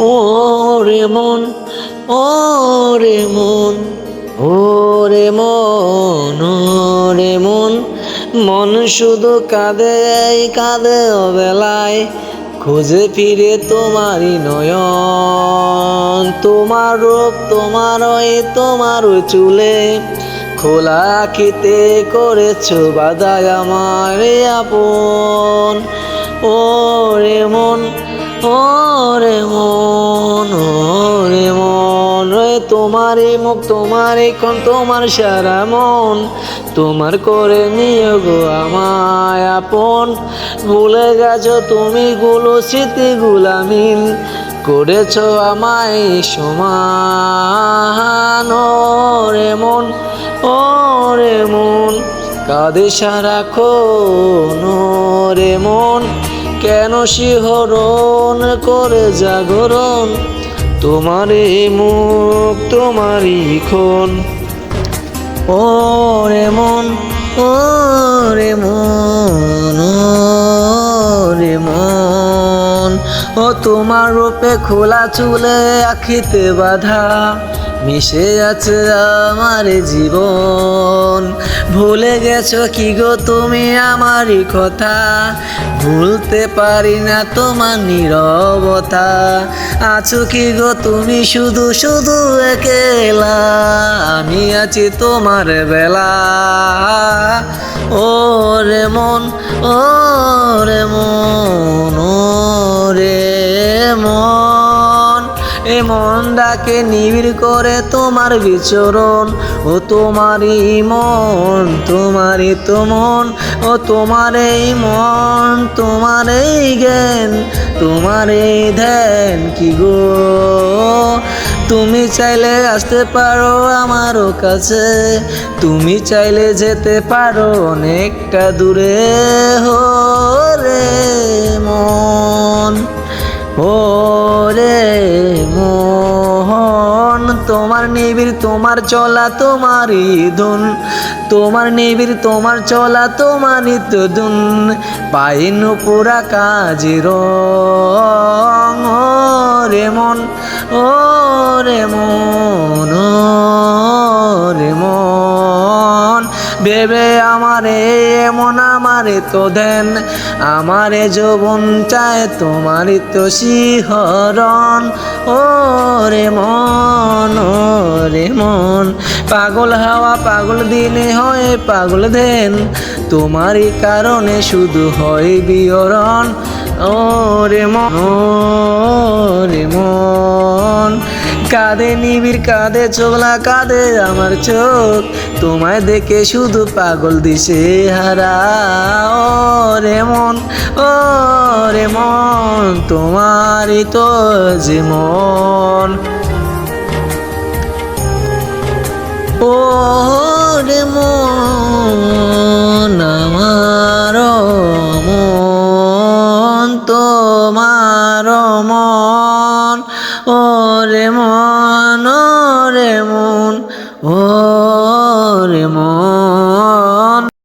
ও রে মন ও রে মন ও রে মন ও রে মন। মন শুধু কাঁদে কাঁদে অবেলায়। খুঁজে ফিরে তোমারই নয়ন, তোমার রূপ, তোমার তোমার চুলে। খোলা আখিতে করেছ বাদায় আমার আপন। ও রে মন ও রে মন ও রে মন। রে তোমারই মুখ তোমারই ক্ষণ তোমার সারা মন। তোমার করে নিয়ে গো আমায় আপন। ভুলে গেছো তুমি গুলো স্মৃতিগুলা মিল করেছ আমায় সমান। ও রে মন ও রে মন, কাঁদে ও রে মন কেন শিহরণ করে জাগরণ? তোমারই মুখ, তোমারই খন। ও রে মন ও রে মন রে মন। ও তোমার রূপে খোলা চুলে আখিতে বাধা, মিশে আছে আমার জীবন। ভুলে গেছো কি গো তুমি আমারই কথা? ভুলতে পারি না তোমার নীরবতা। আছো কি গো তুমি শুধু শুধু একেলা? আমি আছি তোমার বেলা। ও রে মন ও রে মন মন নিবিড় করে তোমার বিচরণ। ও তোমারই মন, তোমারই তো মন, ও তোমার এই মন তোমার এই জ্ঞান তোমার এই ধ্যান, কি গো? তুমি চাইলে আসতে পারো আমারও কাছে, তুমি চাইলে যেতে পারো অনেকটা দূরে। হো রে মন, ও তোমার নিবিড় তোমার চলা তোমারই ধুন তোমার নিবিড় তোমার চলা তোমার ধুন পাইন পুরা কাজের রেমন মন, ও রে ও রে মন। ভেবে আমারে এমন আমারে তো দেন। আমারে যৌবন চায় তোমারই তো শিহরণ। ও রে মন ও রে মন। পাগল হাওয়া পাগল দিনে হয় পাগল দেন। তোমারই কারণে শুধু হয় বিয়রণ ও রে মন কাঁদে, নিবিড় কাঁদে চোখলা কাঁদে আমার চোখ। তোমায় দেখে শুধু পাগল দিছে হারা। ও রে মন ও রে মন, তোমারই তো যে মন। ও রে মন আমার মন তোমার মন। রে মন রে মন ও রে মন।